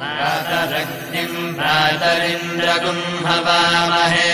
प्रातरग्निम् प्रातरिन्द्रगुम् हवामहे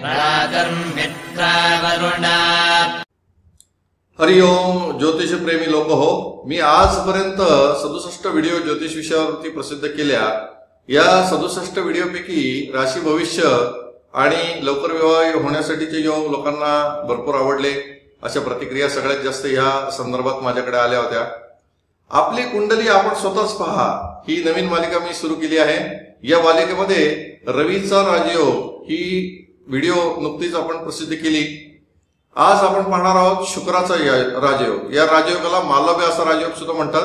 प्रातर्मित्रावरुणा हरिओम ज्योतिष प्रेमी लोक हो। मी आजपर्यंत सदुसष्ट व्हिडिओ ज्योतिष विषयावरती प्रसिद्ध केल्या. या सदुसष्ट व्हिडिओपैकी राशी भविष्य आणि लवकर विवाह होण्यासाठीचे योग लोकांना भरपूर आवडले अशा प्रतिक्रिया सगळ्यात जास्त या संदर्भात माझ्याकडे आल्या होत्या. आपली कुंडली आपण स्वतःच पहा. ही नवीन मालिका मी सुरू केली आहे. या मालिकेमध्ये रवीचा राजयोग ही व्हिडिओ नुकतीच आपण प्रसिद्ध केली. आज आपण पाहणार आहोत शुक्राचा या- राजयोग. या राजयोगाला मालव्य असा राजयोग सुद्धा म्हणतात.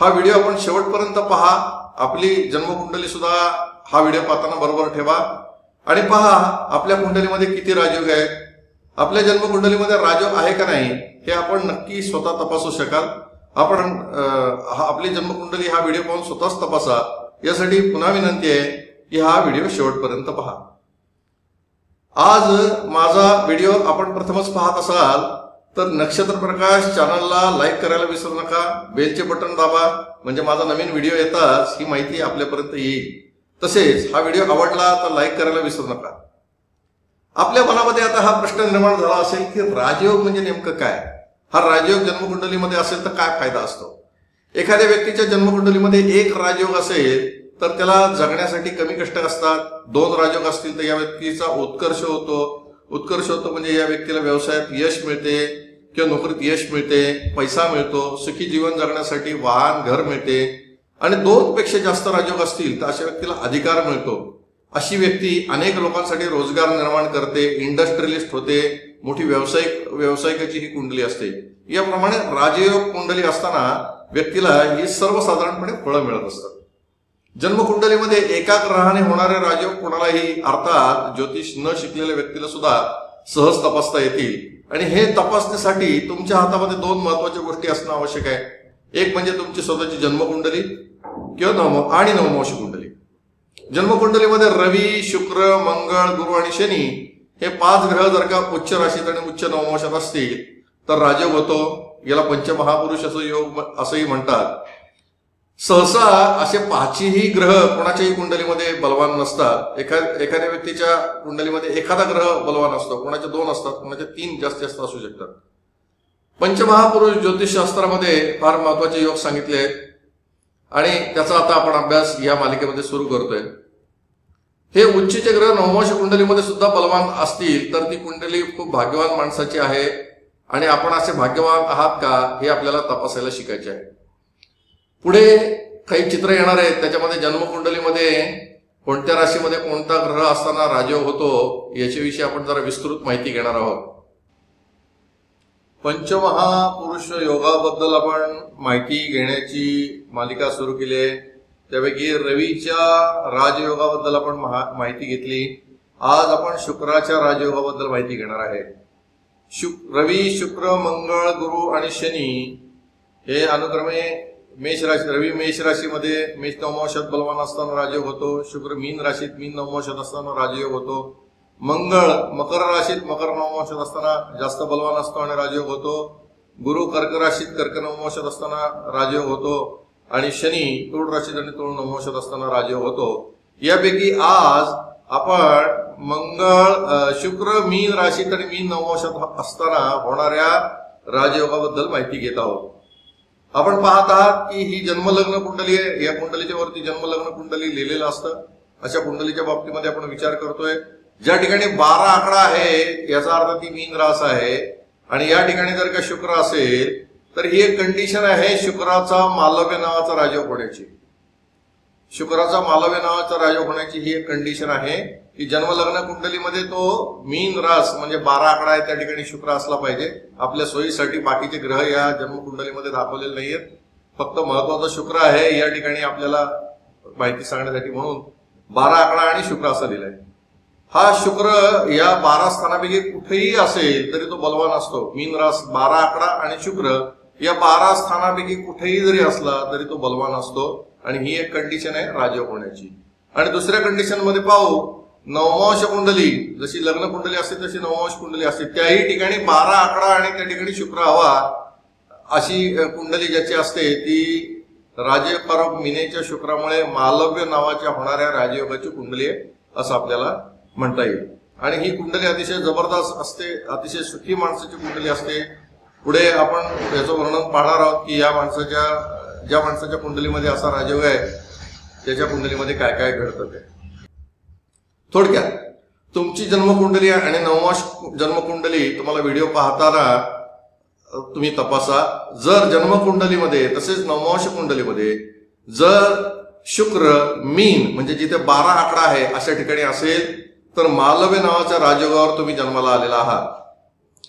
हा व्हिडिओ आपण शेवटपर्यंत पहा. आपली जन्मकुंडली सुद्धा हा व्हिडिओ पाहताना बरोबर ठेवा. आणि पहा आपल्या कुंडलीमध्ये किती राजयोग आहेत. आपल्या जन्मकुंडलीमध्ये राजयोग आहे का नाही हे आपण नक्की स्वतः तपासू शकाल. आपण हा- आपली जन्मकुंडली हा व्हिडिओ पाहून स्वतःच तपासा. यासाठी पुन्हा विनंती आहे की हा व्हिडिओ शेवटपर्यंत पहा. आज माझा व्हिडिओ आपण प्रथमच पाहत असाल तर नक्षत्र प्रकाश चॅनलला लाईक करायला विसरू नका बेलचे बटन दाबा म्हणजे माझा नवीन व्हिडिओ येताच ही माहिती आपल्यापर्यंत येईल. तसेच हा व्हिडिओ आवडला तर लाईक करायला विसरू नका. आपल्या मनामध्ये आता हा प्रश्न निर्माण झाला असेल की राजयोग म्हणजे नेमकं काय? हा राजयोग जन्मकुंडलीमध्ये असेल तर काय फायदा असतो? एखाद्या व्यक्तीच्या जन्मकुंडलीमध्ये एक राजयोग असेल तर त्याला जगण्यासाठी कमी कष्ट असतात. दोन राजयोग असतील तर या व्यक्तीचा उत्कर्ष होतो. उत्कर्ष होतो म्हणजे या व्यक्तीला व्यवसायात यश मिळते किंवा नोकरीत यश मिळते पैसा मिळतो सुखी जीवन जगण्यासाठी वाहन घर मिळते. आणि दोन पेक्षा जास्त राजयोग असतील तर अशा व्यक्तीला अधिकार मिळतो. अशी व्यक्ती अनेक लोकांसाठी रोजगार निर्माण करते इंडस्ट्रियलिस्ट होते मोठी व्यावसायिक व्यावसायिकाची ही कुंडली असते. याप्रमाणे राजयोग कुंडली असताना व्यक्तीला ही सर्वसाधारणपणे फळं मिळत असतात. जन्मकुंडलीमध्ये एका ग्रहाने होणारे राजयोग कोणालाही अर्थात ज्योतिष न शिकलेल्या व्यक्तीला सुद्धा सहज तपासता येतील. आणि हे तपासण्यासाठी तुमच्या हातामध्ये दोन महत्त्वाच्या गोष्टी असणं आवश्यक आहे. एक म्हणजे तुमची स्वतःची जन्मकुंडली किंवा नवम आणि नवमांश कुंडली. जन्मकुंडलीमध्ये रवी शुक्र मंगळ गुरु आणि शनी हे पाच ग्रह जर का उच्च राशीत आणि उच्च नवमोशात असतील तर राजयोग होतो याला पंचमहापुरुष असं योग असंही म्हणतात. सहसा असे पाचही ग्रह कोणाच्याही कुंडलीमध्ये बलवान नसतात. एखा एखाद्या व्यक्तीच्या कुंडलीमध्ये एखादा ग्रह बलवान असतो. कोणाचे दोन असतात कोणाचे तीन जास्ती जास्त असू शकतात. पंचमहापुरुष ज्योतिषशास्त्रामध्ये फार महत्त्वाचे योग सांगितले आहेत. आणि त्याचा आता आपण अभ्यास या मालिकेमध्ये सुरू करतोय. हे उच्चचे ग्रह नवमाश कुंडलीमध्ये सुद्धा बलवान असतील तर ती कुंडली खूप भाग्यवान माणसाची आहे. आणि आपण असे भाग्यवान आहात का हे आपल्याला तपासायला शिकायचे आहे. पुढे काही चित्र येणार आहेत. त्याच्यामध्ये जन्मकुंडलीमध्ये कोणत्या राशीमध्ये कोणता ग्रह असताना राजयोग होतो याच्याविषयी आपण जरा विस्तृत माहिती घेणार आहोत. पंचमहापुरुष योगाबद्दल आपण माहिती घेण्याची मालिका सुरू केली आहे. त्यापैकी रवीच्या राजयोगाबद्दल आपण महा- माहिती घेतली. आज आपण शुक्राच्या राजयोगाबद्दल माहिती घेणार आहे. शुक रवी शुक्र मंगळ गुरु आणि शनी हे अनुक्रमे मेष राशी रवी मेष राशीमध्ये मेष नवमांशात बलवान असताना राजयोग होतो. शुक्र मीन राशीत मीन नवमांशात असताना राजयोग होतो. मंगळ मकर राशीत मकर नवमांशात असताना जास्त बलवान असतो आणि राजयोग होतो. गुरु कर्क राशीत कर्क नवमांशात असताना राजयोग होतो. आणि शनी तुळ राशीत आणि तुळ नवमाशात असताना राजयोग होतो. यापैकी आज आपण मंगळ शुक्र मीन राशीत आणि मीन नवमाशात असताना होणाऱ्या राजयोगाबद्दल माहिती घेत आहोत. आपण पाहत आहात की ही जन्मलग्न कुंडली आहे. या कुंडलीच्या वरती जन्मलग्न कुंडली लिहिलेलं असतं. अशा कुंडलीच्या बाबतीमध्ये आपण विचार करतोय. ज्या ठिकाणी बारा आकडा आहे याचा अर्थ ती मीन रास आहे. आणि या ठिकाणी जर का शुक्र असेल तर ही एक कंडिशन आहे शुक्राचा मालव्य नावाचा राजयोग होण्याची. शुक्राचा मालव्य नावाचा राजयोग होण्याची ही एक कंडिशन आहे की जन्मलग्न कुंडलीमध्ये तो मीन रास म्हणजे बारा आकडा आहे त्या ठिकाणी शुक्र असला पाहिजे. आपल्या सोयीसाठी बाकीचे ग्रह या जन्मकुंडलीमध्ये दाखवलेले नाहीयेत. फक्त महत्त्वाचा शुक्र आहे या ठिकाणी आपल्याला माहिती सांगण्यासाठी म्हणून बारा आकडा आणि शुक्र असा दिलाय हा शुक्र या बारा स्थानापैकी कुठेही असेल तरी तो बलवान असतो. मीन रास बारा आकडा आणि शुक्र या बारा स्थानापैकी कुठेही जरी असला तरी तो बलवान असतो आणि ही एक कंडिशन आहे राजा होण्याची. आणि दुसऱ्या कंडिशनमध्ये पाहू नवमांश कुंडली जशी लग्न कुंडली असते तशी नवमांश कुंडली असते. त्याही ठिकाणी बारा आकडा आणि त्या ठिकाणी शुक्र हवा अशी कुंडली ज्याची असते ती राजयोगारोप मिनेच्या शुक्रामुळे मालव्य नावाच्या होणाऱ्या राजयोगाची कुंडली आहे असं आपल्याला म्हणता येईल. आणि ही कुंडली अतिशय जबरदस्त असते अतिशय सुखी माणसाची कुंडली असते पुढे आपण याचं वर्णन पाहणार आहोत की या माणसाच्या ज्या माणसाच्या कुंडलीमध्ये असा राजयोग आहे त्याच्या कुंडलीमध्ये काय काय घडतं ते. थोडक्यात तुमची जन्मकुंडली आणि नवमाश जन्मकुंडली तुम्हाला व्हिडिओ पाहताना तुम्ही तपासा. जर जन्मकुंडलीमध्ये तसेच नवमांश कुंडलीमध्ये जर शुक्र मीन म्हणजे जिथे बारा आकडा आहे अशा ठिकाणी असेल तर मालवे नावाच्या राजयोगावर तुम्ही जन्माला आलेला आहात.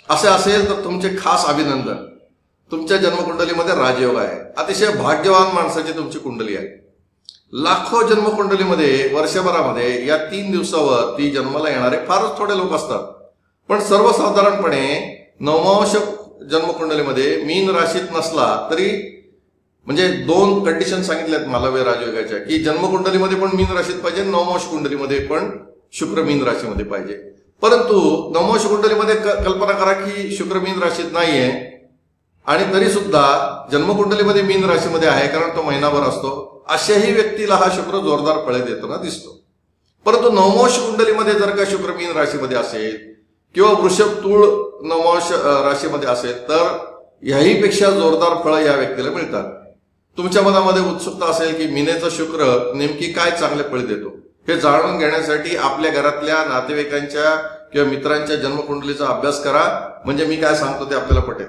असे असेल तर तुमचे खास अभिनंदन. तुमच्या जन्मकुंडलीमध्ये राजयोग आहे. अतिशय भाग्यवान माणसाची तुमची कुंडली आहे. लाखो जन्मकुंडलीमध्ये वर्षभरामध्ये या तीन दिवसावर ती जन्माला येणारे फारच थोडे लोक असतात. पण सर्वसाधारणपणे नवमांश जन्मकुंडलीमध्ये मीन राशीत नसला तरी म्हणजे दोन कंडिशन सांगितल्यात मालव्य राजयोगाच्या की जन्मकुंडलीमध्ये पण मीन राशीत पाहिजे नवमांश कुंडलीमध्ये पण शुक्र मीन राशीमध्ये पाहिजे. परंतु नवमश कुंडलीमध्ये कल्पना करा की शुक्र मीन राशीत नाहीये. आणि तरी सुद्धा जन्मकुंडलीमध्ये मीन राशीमध्ये आहे कारण तो महिनाभर असतो. अशाही व्यक्तीला हा शुक्र जोरदार फळे देताना दिसतो. परंतु नवमांश कुंडलीमध्ये जर का शुक्र मीन राशीमध्ये असेल किंवा वृषभ तूळ नवमश राशीमध्ये असेल तर ह्याही पेक्षा जोरदार फळं या व्यक्तीला मिळतात. तुमच्या मनामध्ये उत्सुकता असेल की मिनेचा शुक्र नेमकी काय चांगले फळ देतो. हे जाणून घेण्यासाठी आपल्या घरातल्या नातेवाईकांच्या किंवा मित्रांच्या जन्मकुंडलीचा अभ्यास करा. म्हणजे मी काय सांगतो ते आपल्याला पटेल.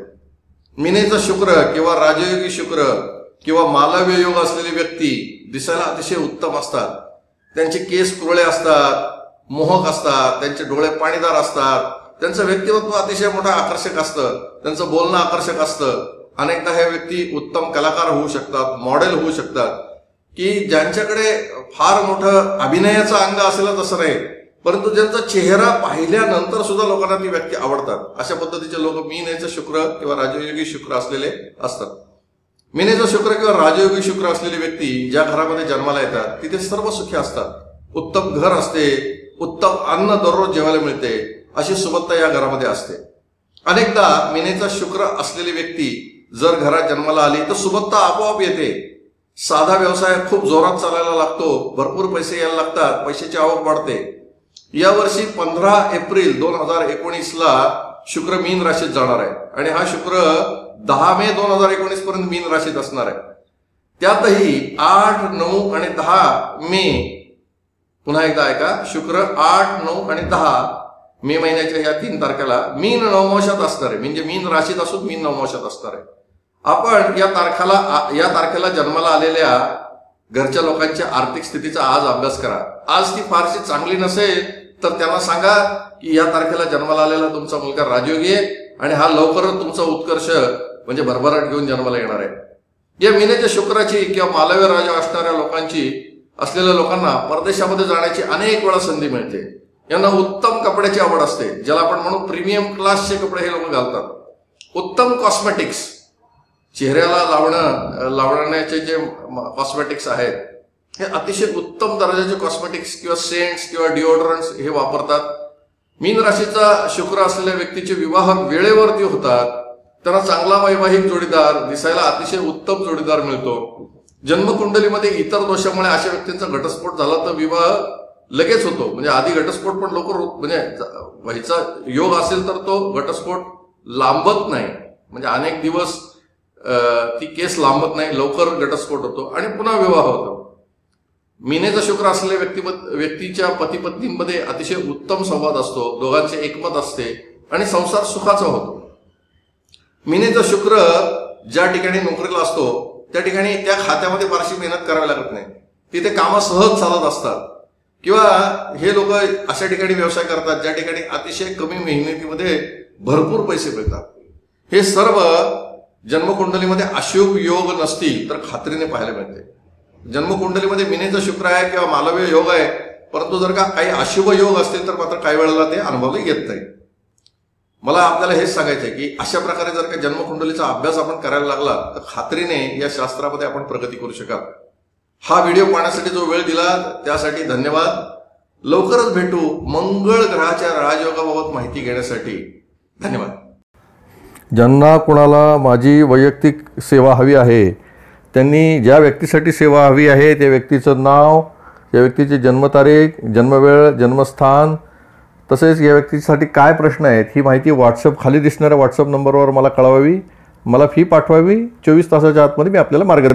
मिनेचा शुक्र किंवा राजयोगी शुक्र किंवा मालव्य योग असलेली व्यक्ती दिसायला अतिशय उत्तम असतात. त्यांचे केस कुरळे असतात मोहक असतात त्यांचे डोळे पाणीदार असतात. त्यांचं व्यक्तिमत्व अतिशय मोठं आकर्षक असतं. त्यांचं बोलणं आकर्षक असतं. अनेकदा हे व्यक्ती उत्तम कलाकार होऊ शकतात मॉडेल होऊ शकतात. की ज्यांच्याकडे फार मोठं अभिनयाचं अंग असेल तसं नाही परंतु ज्यांचा चेहरा पाहिल्यानंतर सुद्धा लोकांना ती व्यक्ती आवडतात. अशा पद्धतीचे लोक मीनेचं शुक्र किंवा राजयोगी शुक्र असलेले असतात. मीनेचा शुक्र किंवा राजयोगी शुक्र असलेली व्यक्ती ज्या घरामध्ये जन्माला येतात तिथे सर्व सुखी असतात. उत्तम घर असते उत्तम अन्न दररोज जेवायला मिळते अशी सुबत्ता या घरामध्ये असते. अनेकदा मीनेचा शुक्र असलेली व्यक्ती जर घरात जन्माला आली तर सुबत्ता आपोआप येते. साधा व्यवसाय खूप जोरात चालायला लागतो. भरपूर पैसे यायला लागतात. पैशाची आवक वाढते. या वर्षी पंधरा एप्रिल दोन हजार एकोणीसला शुक्र मीन राशीत जाणार आहे. आणि हा शुक्र दहा मे दोन हजार एकोणीस पर्यंत मीन राशीत असणार आहे. त्यातही आठ नऊ आणि दहा मे पुन्हा एकदा ऐका. शुक्र आठ नऊ आणि दहा मे महिन्याच्या या तीन तारखेला मीन नवमाशात असणार आहे. म्हणजे मीन राशीत असून मीन नवमाशात असणार आहे. आपण या तारखेला या तारखेला जन्माला आलेल्या घरच्या लोकांच्या आर्थिक स्थितीचा आज अभ्यास करा. आज ती फारशी चांगली नसेल तर त्यांना सांगा की या तारखेला जन्माला आलेला तुमचा मुलगा राजयोगी आहे आणि हा लवकरच तुमचा उत्कर्ष म्हणजे भरभराट घेऊन जन्माला येणार आहे. या मिनेच्या शुक्राची किंवा मालव्य राजा असणाऱ्या लोकांची असलेल्या लोकांना परदेशामध्ये जाण्याची अनेक वेळा संधी मिळते. यांना उत्तम कपड्याची आवड असते ज्याला आपण म्हणू प्रीमियम क्लासचे कपडे हे लोक घालतात. उत्तम कॉस्मेटिक्स चेहऱ्याला लावणं लावण्याचे जे कॉस्मेटिक्स आहेत हे अतिशय उत्तम दर्जाचे कॉस्मेटिक्स किंवा सेंट्स किंवा डिओड्रंट्स हे वापरतात. मीन राशीचा शुक्र असलेल्या व्यक्तीचे विवाह वेळेवरती होतात त्यांना चांगला वैवाहिक जोडीदार दिसायला अतिशय उत्तम जोडीदार मिळतो. जन्मकुंडलीमध्ये इतर दोषामुळे अशा व्यक्तींचा घटस्फोट झाला तर विवाह लगेच होतो. म्हणजे आधी घटस्फोट पण लवकर म्हणजे व्हायचा योग असेल तर तो घटस्फोट लांबत नाही. म्हणजे अनेक दिवस ती केस लांबत नाही लवकर घटस्फोट होतो आणि पुन्हा विवाह होतो. मिनेचा शुक्र असलेल्या व्यक्ती व्यक्तीच्या पतीपत्नींमध्ये अतिशय उत्तम संवाद असतो दोघांचे एकमत असते आणि संसार सुखाचा होतो. मिनेचा शुक्र ज्या ठिकाणी नोकरीला असतो त्या ठिकाणी त्या खात्यामध्ये फारशी मेहनत करावी लागत नाही. तिथे कामं सहज चालत असतात. किंवा हे लोक अशा ठिकाणी व्यवसाय करतात ज्या ठिकाणी अतिशय कमी मेहनतीमध्ये भरपूर पैसे मिळतात. हे सर्व जन्मकुंडलीमध्ये अशुभ योग नसतील तर खात्रीने पाहायला मिळते. जन्मकुंडलीमध्ये मिनेचा शुक्र आहे किंवा मालवीय योग आहे परंतु जर का काही अशुभ योग असतील तर मात्र काही वेळेला ते अनुभवले येत नाही. मला आपल्याला हेच सांगायचं आहे की अशा प्रकारे जर का जन्मकुंडलीचा अभ्यास आपण करायला लागला तर खात्रीने या शास्त्रामध्ये आपण प्रगती करू शकाल. हा व्हिडिओ पाहण्यासाठी जो वेळ दिला त्यासाठी धन्यवाद. लवकरच भेटू मंगळ ग्रहाच्या राजयोगाबाबत माहिती घेण्यासाठी. धन्यवाद. ज्यांना कोणाला माझी वैयक्तिक सेवा हवी आहे त्यांनी ज्या व्यक्तीसाठी सेवा हवी आहे त्या व्यक्तीचं नाव या व्यक्तीची जन्मतारीख जन्मवेळ जन्मस्थान तसेच या व्यक्तीसाठी काय प्रश्न आहेत ही माहिती व्हॉट्सअप खाली दिसणाऱ्या व्हॉट्सअप नंबरवर मला कळवावी मला फी पाठवावी चोवीस तासाच्या आतमध्ये मी आपल्याला मार्गदर्शन